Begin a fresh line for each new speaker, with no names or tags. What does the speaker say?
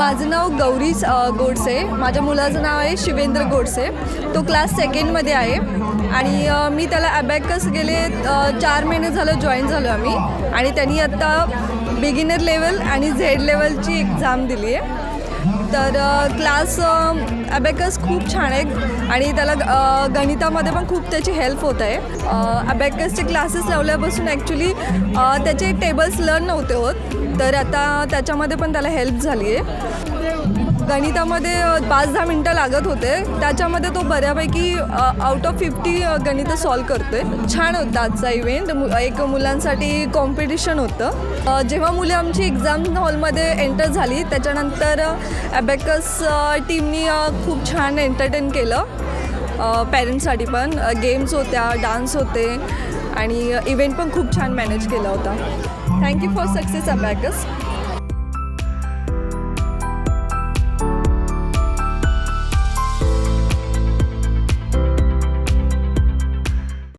माझं नाव गौरी गोडसे. माझ्या मुलाचं नाव आहे शिवेंद्र गोडसे. तो क्लास सेकंडमध्ये आहे. आणि मी त्याला अबॅकस गेले चार महिने झालं जॉईन झालो आम्ही. आणि त्यांनी आत्ता बिगिनर लेवल आणि झेड लेवलची एक्झाम दिली आहे तर क्लास अबॅकस खूप छान आहे आणि त्याला गणितामध्ये पण खूप त्याची हेल्प होत आहे. अबॅकसचे क्लासेस लावल्यापासून ॲक्च्युली त्याचे टेबल्स लर्न नव्हते होत. तर आता त्याच्यामध्ये पण त्याला हेल्प झाली आहे गणितामध्ये पाच दहा मिनटं लागत होते. त्याच्यामध्ये तो बऱ्यापैकी आउट ऑफ फिफ्टी गणितं सॉल्व करतो आहे छान होता आजचा इव्हेंट मु एक मुलांसाठी कॉम्पिटिशन होतं. जेव्हा मुले आमची एक्झाम हॉलमध्ये एंटर झाली त्याच्यानंतर ॲबॅकस टीमनी खूप छान एंटरटेन केलं. पॅरेंट्ससाठी पण. गेम्स होत्या डान्स होते. आणि इव्हेंट पण खूप छान मॅनेज केला होता. Thank you for success abacus